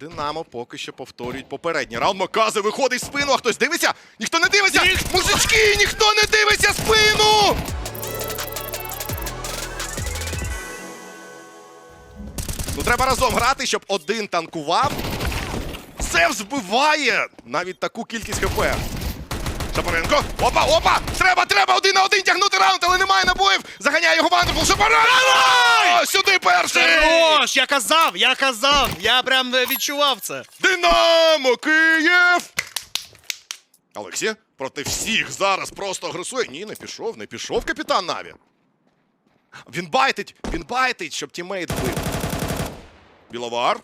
Динамо поки що повторюють попередній раунд. Макази виходить в спину, а хтось дивиться? Ніхто не дивиться! Мужички, ніхто не дивиться спину! Ну треба разом грати, щоб один танкував. Зевс вбиває навіть таку кількість хп. Шапаренко. Опа, опа! Треба, треба один на один тягнути раунд, але немає набоїв. Заганяє його Вандерфул. Шапаренко! Сюди перший! Хорош! Я казав, я казав! Я прям е, відчував це. Динамо Київ! Олексій проти всіх зараз просто агресує. Ні, не пішов, не пішов капітан Наві. Він байтить, він байтить, щоб тімейт вбив. Біловар.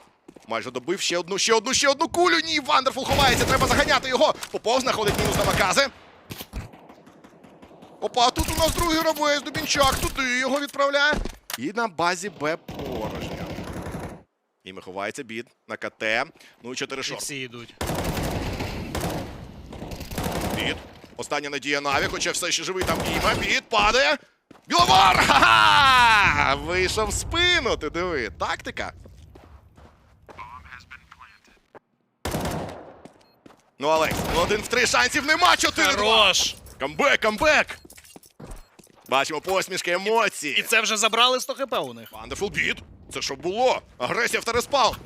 Майже добив ще одну, ще одну, ще одну кулю. Ні, Вандерфул ховається, треба заганяти його. Попов знаходить мінус на Макази. Опа, тут у нас другий гравець, Дубінчак, туди його відправляє. І на базі Б порожня. І ховається бід на КТ. Ну і 4 І всі йдуть. Бід. Остання надія Наві, хоча все ще живий там Іма. Бід падає. Біловар! Ха-ха! Вийшов в спину, ти диви. Тактика. Ну, Алекс, ну один в три шансів нема. Чотири. Хорош! Камбек, камбек! Бачимо посмішки, емоції. І це вже забрали 100 хп у них. Wonderful Beat. Це що було? Агресія в Тереспал.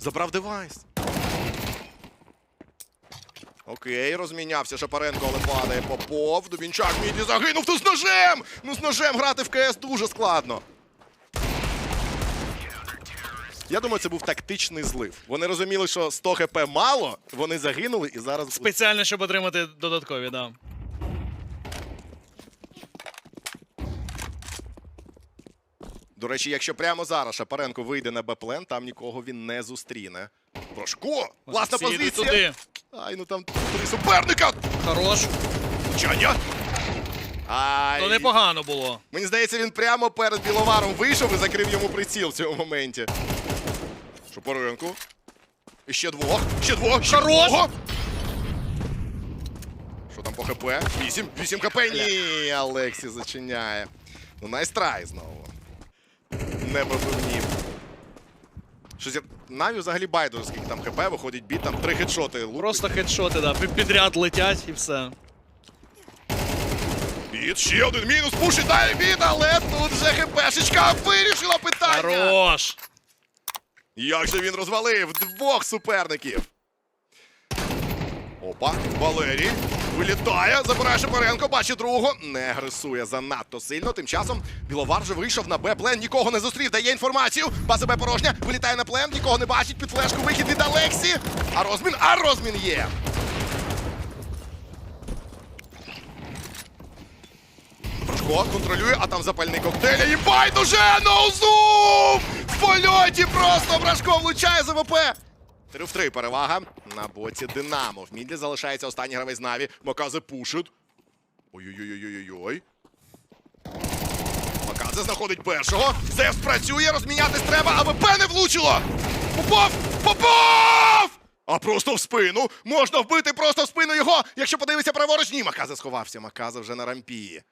Забрав девайс. Окей, розмінявся Шапаренко, але падає Попов. Дубінчак міді загинув тут з ножем! Ну з ножем грати в КС дуже складно. Я думаю, це був тактичний злив. Вони розуміли, що 100 хп мало, вони загинули і зараз. Спеціально, щоб отримати додаткові, да. До речі, якщо прямо зараз Шапаренко вийде на Б-плен, там нікого він не зустріне. Прошко! Власна Всі йдуть позиція! туди. Ай, ну там три суперника! Хорош. Чаня! Ай! То непогано було. Мені здається, він прямо перед Біловаром вийшов і закрив йому приціл в цьому моменті. Шапаренко. І ще двох. Ще двох. Ще Хорош! двох. Що там по ХП? Вісім. Вісім ХП. Ні, Алексі зачиняє. Ну, найстрай знову. Не бабивнів. Щось я... Наві взагалі байдуже, скільки там ХП, виходить біт, там три хедшоти. лупить. Просто хедшоти, да. Підряд летять і все. Біт, ще один мінус, пушить далі біт, але тут же ХПшечка вирішила питання. Хорош! Як же він розвалив двох суперників. Опа, Валерій вилітає, забирає Шепаренко, бачить другого. Не агресує занадто сильно. Тим часом Біловар вже вийшов на Б-плен, нікого не зустрів, дає інформацію. База Б порожня, вилітає на плен, нікого не бачить, під флешку вихід від Алексі. А розмін, а розмін є. Прошко контролює, а там запальний коктейль. І байдуже! Ноузум! В польоті просто Брашко влучає за ВП. 3 в 3 перевага на боці Динамо. В мідлі залишається останній гравець Наві. Маказе пушить. Ой-ой-ой-ой-ой. Маказе знаходить першого. Зевс працює, розмінятись треба, а ВП не влучило! Попов! Попов! А просто в спину! Можна вбити просто в спину його! Якщо подивитися праворуч, ні, Маказе сховався. Маказе вже на рампі.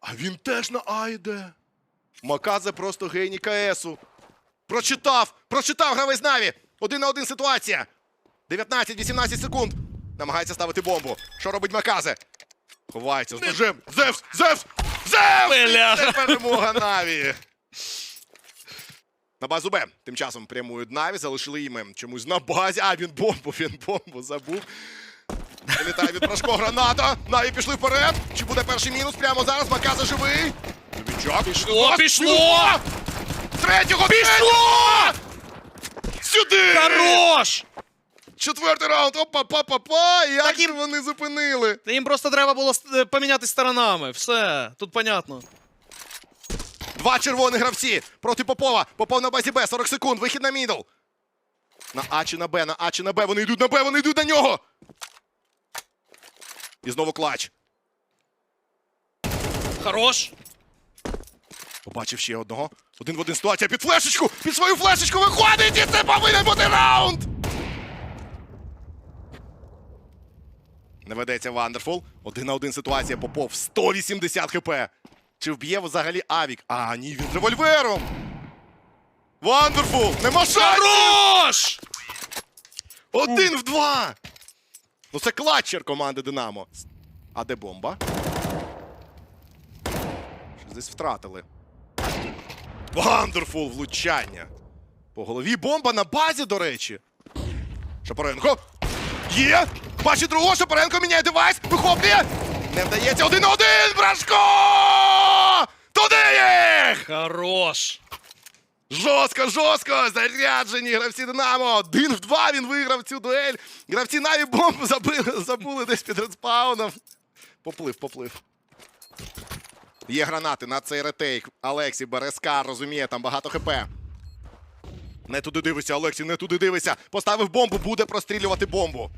А він теж на А йде. Маказе просто геній КСу. Прочитав! Прочитав гравець Наві! Один на один ситуація. 19-18 секунд. Намагається ставити бомбу. Що робить Маказе? Ховається з ножем. Зевс! Зевс! Зевс! Це перемога Наві. На базу Б. Тим часом прямують Наві, залишили їм чомусь на базі. А, він бомбу, він бомбу забув. Вилітає від Прошко граната. Наві пішли вперед. Чи буде перший мінус прямо зараз? Маказа живий. Дубінчак. Пішло, пішло! Третього пішло! Сюди! Хорош! Четвертий раунд. Опа, па, па, па. Як Так і- вони зупинили? Та Їм просто треба було е, поміняти сторонами. Все, тут понятно. Два червоні гравці проти Попова. Попов на базі Б. 40 секунд. Вихід на мідл. На А чи на Б, на А чи на Б. Вони йдуть на Б, вони йдуть на нього. І знову клач. Хорош! Побачив ще одного. Один в один ситуація під флешечку! Під свою флешечку виходить! І це повинен бути раунд! Не ведеться Вандерфул. Один на один ситуація. Попов 180 хп. Чи вб'є взагалі Авік? А, ні, він з револьвером. Вандерфул! Нема шансів! Хорош! Один в два! Ну це клатчер команди Динамо. А де бомба? Щось десь втратили. Вандерфул влучання. По голові бомба на базі, до речі. Шапаренко. Є! Бачить другого, Шапаренко міняє девайс, вихоплює! Не вдається один на один! Брашко! Туди їх! Хорош! Жорстко, жорстко! Заряджені гравці Динамо! Один в два він виграв цю дуель. Гравці Наві бомбу забили, забули десь під респауном. Поплив, поплив. Є гранати на цей ретейк. Алексій Берескар розуміє, там багато хп. Не туди дивися, Олексій, не туди дивися. Поставив бомбу, буде прострілювати бомбу.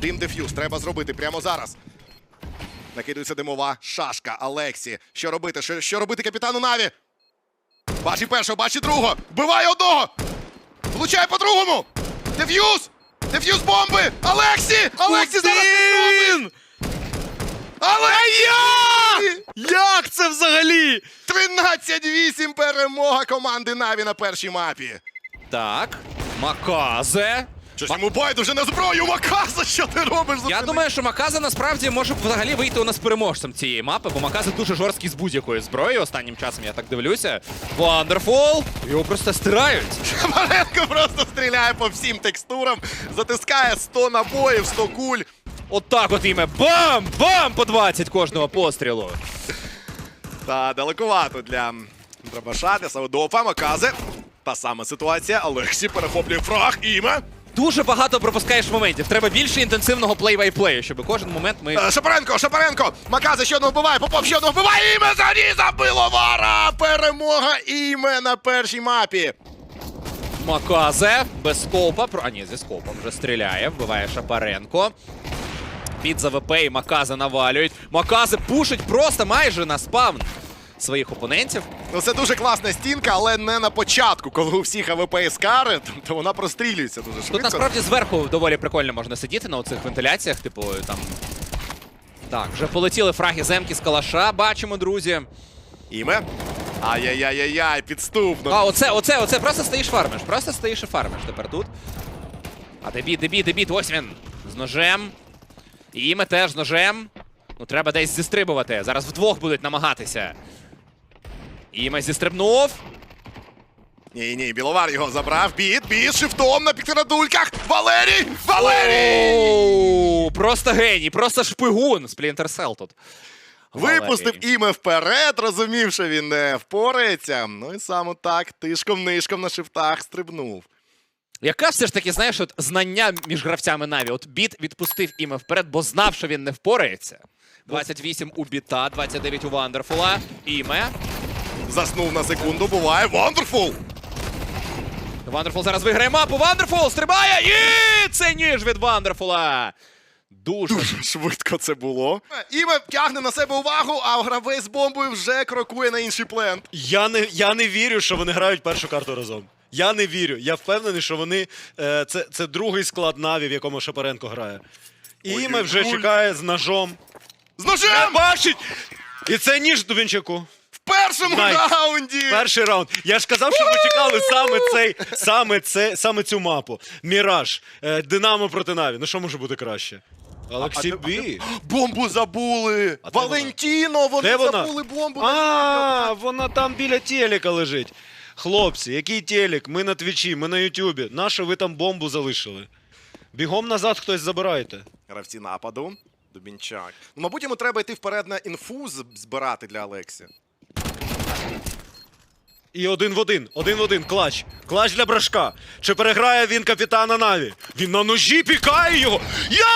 Дим деф'юз треба зробити прямо зараз. Накидується димова шашка. Алексі. Що робити? Що, що робити капітану Наві? Бачить першого, бачить другого. Вбиває одного. Влучає по другому. Деф'юз! Деф'юз бомби! Алексі! Алексі зараз! Алексі! Як це взагалі? 13-8 перемога команди Наві на першій мапі. Так, Маказе. Щось йому байдуже на зброю, Маказа, що ти робиш? Я Зупини. думаю, що Маказа насправді може взагалі вийти у нас переможцем цієї мапи, бо Маказа дуже жорсткий з будь-якою зброєю. Останнім часом я так дивлюся. Вандерфул! Його просто стирають. Шамаренко просто стріляє по всім текстурам, затискає 100 набоїв, 100 куль. Отак от іме. Бам! Бам! По 20 кожного пострілу. Та далекувато для Драбаша, для Саудова, Макази. Та сама ситуація. Олексій перехоплює фраг, іме. Дуже багато пропускаєш моментів. Треба більше інтенсивного плей-бай-плею, щоб кожен момент ми. Е, Шапаренко, Шапаренко! Макази ще одного вбиває, Попов ще одного вбиває, іме заріза вара! Перемога іме на першій мапі. Маказе без скопа. Про- А ні, зі скопом вже стріляє, вбиває Шапаренко. Під ЗВП і Маказе навалюють. Маказе пушить просто майже на спавн своїх опонентів. Ну це дуже класна стінка, але не на початку, коли у всіх АВП скари, то вона прострілюється дуже швидко. Тут насправді зверху доволі прикольно можна сидіти на оцих вентиляціях, типу там. Так, вже полетіли фраги земки з калаша, бачимо, друзі. Іме. Ай-яй-яй-яй, підступно. А, оце, оце, оце, просто стоїш фармиш, просто стоїш і фармиш тепер тут. А дебіт, дебіт, дебіт, ось він. З ножем. І іме теж ножем. Ну, треба десь зістрибувати. Зараз вдвох будуть намагатися. Іме зістрибнув. Ні, ні, Біловар його забрав. Біт, біт, шифтом на піктерадульках. Валерій! Валерій! Оу, Просто геній, просто шпигун. Splinter Cell тут. Випустив іме вперед, розумів, що він не впорається. Ну і саме так, тишком-нишком на шифтах стрибнув. Яка все ж таки, знаєш, от знання між гравцями Наві? От біт відпустив іме вперед, бо знав, що він не впорається. 28 у біта, 29 у Вандерфула. Іме. Заснув на секунду, буває. Вандерфул! Вандерфул зараз виграє мапу. Вандерфул стрибає! І це ніж від Вандерфула. Дуже. Швидко це було. Іме тягне на себе увагу, а гравець з бомбою вже крокує на інший плент. Я не, я не вірю, що вони грають першу карту разом. Я не вірю. Я впевнений, що вони. Е, це, це другий склад Наві, в якому Шапаренко грає. І Іме вже чекає з ножом. З Не ножем! бачить! І це ніж Дубінчаку. В першому Найс. раунді! Перший раунд. Я ж казав, що ми чекали саме цей, саме це, саме цю мапу. Міраж, е, Динамо проти Наві. Ну що може бути краще? Олексій а де- Бі. Бомбу забули! А де вона? Валентіно! Вони Де вона? забули бомбу! А, вона там біля телека лежить. Хлопці, який телек? Ми на твічі, ми на Ютубі. Нащо ви там бомбу залишили? Бігом назад хтось забирайте. Гравці нападу. Дубінчак. Ну, мабуть, йому треба йти вперед на інфу збирати для Алексі. І один в один, один в один, клач. Клач для брашка. Чи переграє він капітана Наві? Він на ножі пікає його. Я!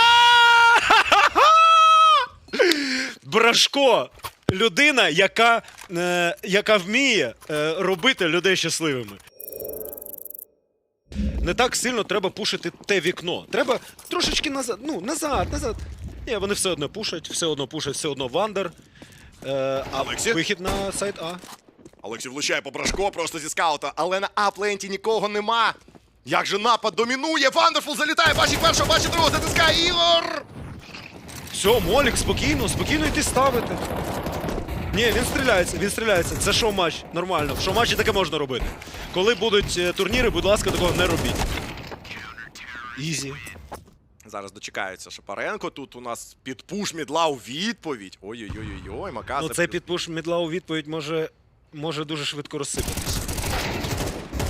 Брашко. Людина, яка, е, яка вміє е, робити людей щасливими. Не так сильно треба пушити те вікно. Треба трошечки назад. Ну, назад, назад. Ні, вони все одно пушать, все одно пушать, все одно вандер. Е, а Олексій? вихід на сайт А. Олексій влучає по брашко просто зі скаута, але на апленті нікого нема. Як же напад домінує? Вандерфул залітає, бачить першого, бачить другого, затискає Ігор! Все, Молік, спокійно, спокійно йти ставити. Ні, він стріляється, він стріляється. Це шоу-матч, нормально. В шоу-матчі таке можна робити. Коли будуть е, турніри, будь ласка, такого не робіть. Ізі. Зараз дочекаються Шапаренко. Тут у нас підпуш мідла у відповідь. Ой-ой-ой, Маказа. Ну, цей підпуш мідла у відповідь може, може дуже швидко розсипатися.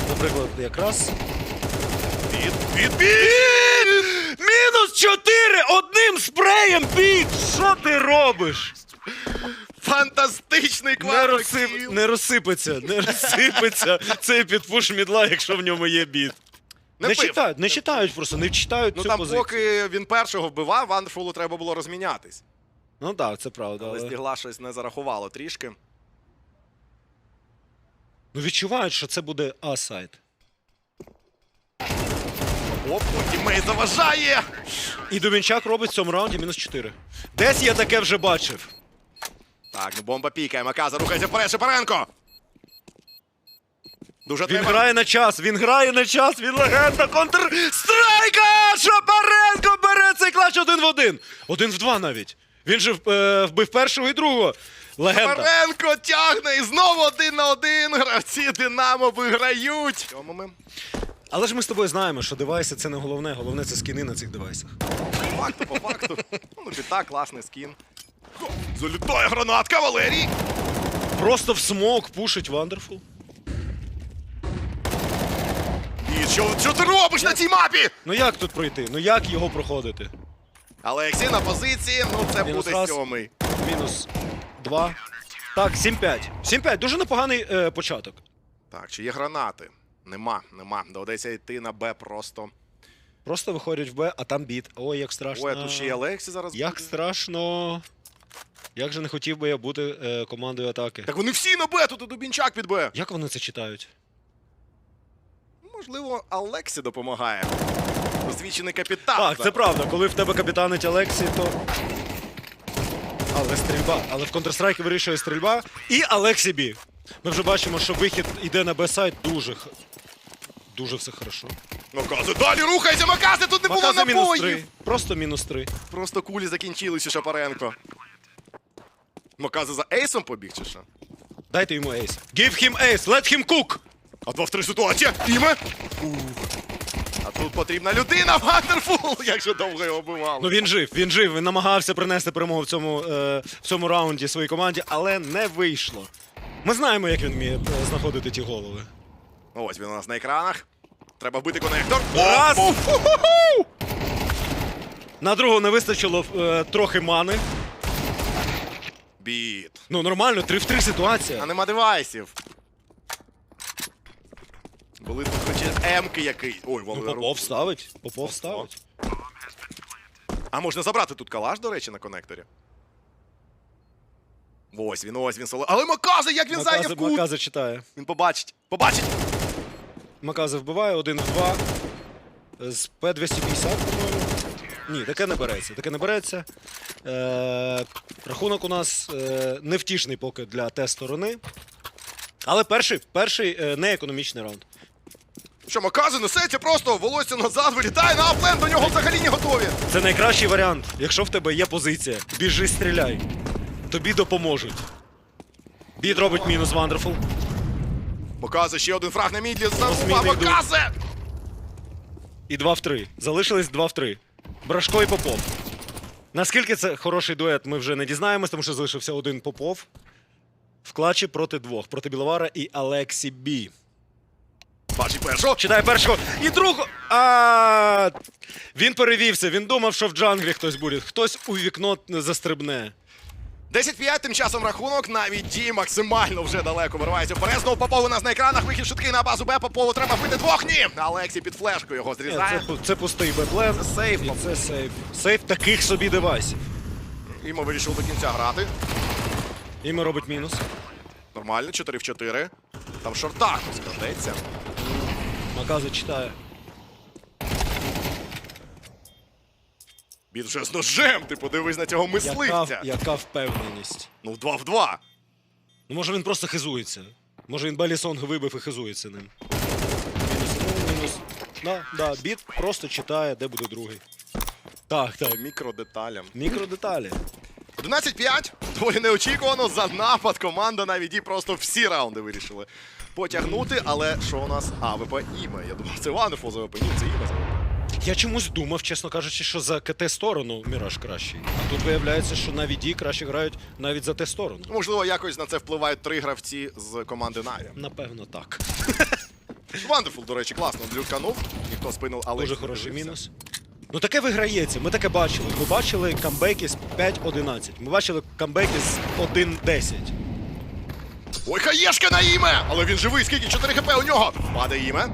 Наприклад, якраз. Під, під! Мінус 4! Одним спреєм під! Що ти робиш? Фантастичний Не, розсип... не розсипеться, не розсипеться цей підпуш мідла, якщо в ньому є біт. Не, пив. читають, не читають просто, не читають Ну цю там, позицію. поки він першого вбивав, Вандерфулу треба було розмінятись. Ну так, це правда. Але Але... стігла щось не зарахувало трішки. Ну відчувають, що це буде А-сайт. Оп, тімей заважає! І Дубінчак робить в цьому раунді мінус 4. Десь я таке вже бачив. Так, ну бомба пікає, Маказа рухається вперед, Шапаренко! Дуже Він треба. грає на час, він грає на час, він легенда контрстрайка! Шапаренко бере цей клач один в один. Один в два навіть. Він же е, вбив першого і другого. Легенда. Шапаренко тягне і знову один на один. Гравці Динамо виграють. Цьому ми Але ж ми з тобою знаємо, що девайси це не головне, головне це скіни на цих девайсах. по факту, по факту. Ну, біта, класний скін. Залітає гранатка, Валерій! Просто в смок пушить Вандерфул. І що, що ти робиш на цій мапі? Ну як тут пройти? Ну як його проходити? Алексій на позиції, ну це Мінус буде раз. сьомий. Мінус 2. Так, 7-5. 7-5, дуже непоганий е, початок. Так, чи є гранати? Нема, нема. Доведеться йти на Б просто. Просто виходять в Б, а там біт. Ой, як страшно. Ой, а тут ще й Алексі зараз. Як буде. страшно. Як же не хотів би я бути е, командою атаки. Так вони всі на Б, тут і Дубінчак під Б. Як вони це читають? Можливо, Алексі допомагає. Освічений капітан. Так, це правда. Коли в тебе капітанить Алексі, то. Але стрільба. Але в Counter-Strike вирішує стрільба. І Алексі Бі. Ми вже бачимо, що вихід йде на Б-сайт дуже. х- Дуже все хорошо. Макази, далі рухайся, Макази, тут не було Маказа мінус 3. набоїв. Просто мінус 3. Просто кулі закінчилися, Шапаренко. Макази за ейсом побіг чи що? Дайте йому ейс. Give him ace, let him cook! А два в три ситуація. Іме. Ух. А тут потрібна людина, Вандерфул. Як же довго його бивали. Ну він жив, він жив, він намагався принести перемогу в цьому, е, в цьому раунді своїй команді, але не вийшло. Ми знаємо, як він вміє е, знаходити ті голови. Ось він у нас на екранах. Треба вбити конектор. Раз. На другого не вистачило е, трохи мани. Біт. Ну нормально, 3 в 3 ситуація. А нема девайсів. Були тут хоч М-ки який. Ой, Ну, Валеру. Попов ставить. Попов ставить. А можна забрати тут калаш, до речі, на конекторі. Ось він, ось він соло. Але Макази, як він зайняв кут! Макази читає. Він побачить. Побачить! Макази вбиває, один в два. З П-250, по-моєму. Ні, таке не береться. Таке не береться. Е, рахунок у нас е, невтішний поки для те сторони. Але перший, перший е, не економічний раунд. Що, Макази несеться просто, волосся назад, вилітає на аплен, до нього взагалі не готові. Це найкращий варіант. Якщо в тебе є позиція, біжи, стріляй. Тобі допоможуть. Бід робить мінус Вандерфул. Макази ще один фраг на мідлі, зарубав. Макази! І 2 в 3. Залишились 2 в 3. Брашко і Попов. Наскільки це хороший дует, ми вже не дізнаємось, тому що залишився один Попов. В клатчі проти двох. Проти Біловара і Алексі Бі. Бачить першого. Читає першого і другого. А він перевівся. Він думав, що в джанглі хтось буде. Хтось у вікно застрибне. 10-5, тим часом рахунок. Навіть Ді максимально вже далеко виривається вперед. Знову Попов у нас на екранах. Вихід швидкий на базу Б. Попову треба вбити двох. Ні! Алексій під флешку його зрізає. це, це пустий беплен. Це сейф. І це сейф. Сейф таких собі девайсів. І ми вирішили до кінця грати. І ми робить мінус. Нормально, 4 в 4. Там шортах складеться. Макази читає. Він вже з ножем, ти подивись на цього Яка, мисливця. яка впевненість. Ну, в 2 в 2. Ну, може він просто хизується. Може він Белісонг вибив і хизується ним. Мінус один, мінус. Да, да, біт просто читає, де буде другий. Так, так. Мікродеталям. Мікродеталі. 11-5. Доволі неочікувано за напад. Команда на віді просто всі раунди вирішили потягнути. Але що у нас? АВП Іме. Я думав, це Ванефул за АВП. Ні, це Іме за АВП. Я чомусь думав, чесно кажучи, що за КТ сторону Міраж кращий. А тут виявляється, що на віді краще грають навіть за те сторону. Можливо, якось на це впливають три гравці з команди Наві. Напевно, так. Вандерфул, до речі, класно люканув. Ніхто спинив, але Дуже хороший мінус. Ну таке виграється. Ми таке бачили. Ми бачили камбеки з 5-11. Ми бачили камбеки з 1-10. Ой, хаєшка на іме! Але він живий, скільки 4 хп у нього. Падає іме.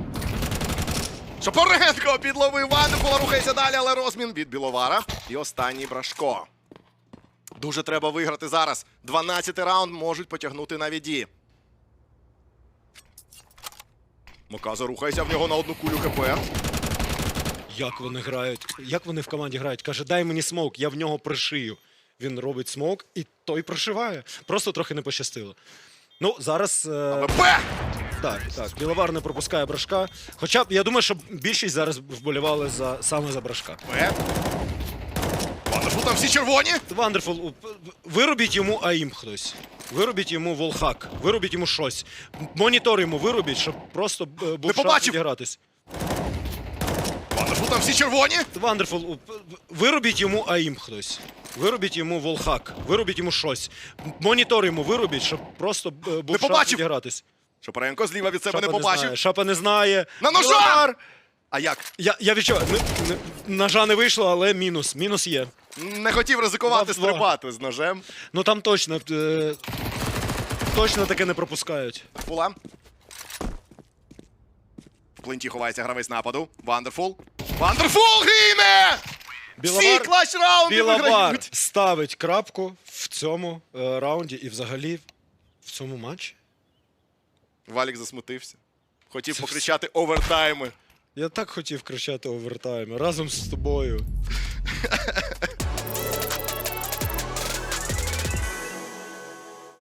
Шапоренко підловив Вандерфула, рухається далі, але розмін від Біловара. І останній брашко. Дуже треба виграти зараз. 12 раунд можуть потягнути на віді. Моказа рухається в нього на одну кулю хп. Як вони грають? Як вони в команді грають? Каже, дай мені смок, я в нього пришию. Він робить смок і той прошиває. Просто трохи не пощастило. Ну, зараз. Е... ВП! Так, так. Біловар не пропускає брашка. Хоча б я думаю, що більшість зараз вболівали за саме за брашка. Вандерфул там всі червоні. Вандерфул, виробіть йому АІМ хтось. Виробіть йому волхак, виробіть йому щось. Монітор йому виробіть, щоб просто е, був Не шанс відігратись. Вандерфул там всі червоні. Вандерфул, виробіть йому АІМ хтось. Виробіть йому волхак, виробіть йому щось. Монітор йому виробіть, щоб просто е, був Не шанс відігратись. Шапоренко зліва від себе Шапа не побачив. знає. Шапа не знає. На ножа! Біловар! А як? Я, я відчуваю, не- не- ножа не вийшло, але мінус. Мінус є. Не хотів ризикувати Два-два. стрибати з ножем. Ну там точно. Е, точно таке не пропускають. Фула. В плинті ховається гравець нападу. Вандерфул. Вандерфул гине! Всі клач раунди Біловар виграють! ставить крапку в цьому е, раунді і взагалі в цьому матчі. Валік засмутився. Хотів покричати овертайми. Я так хотів кричати овертайми разом з тобою.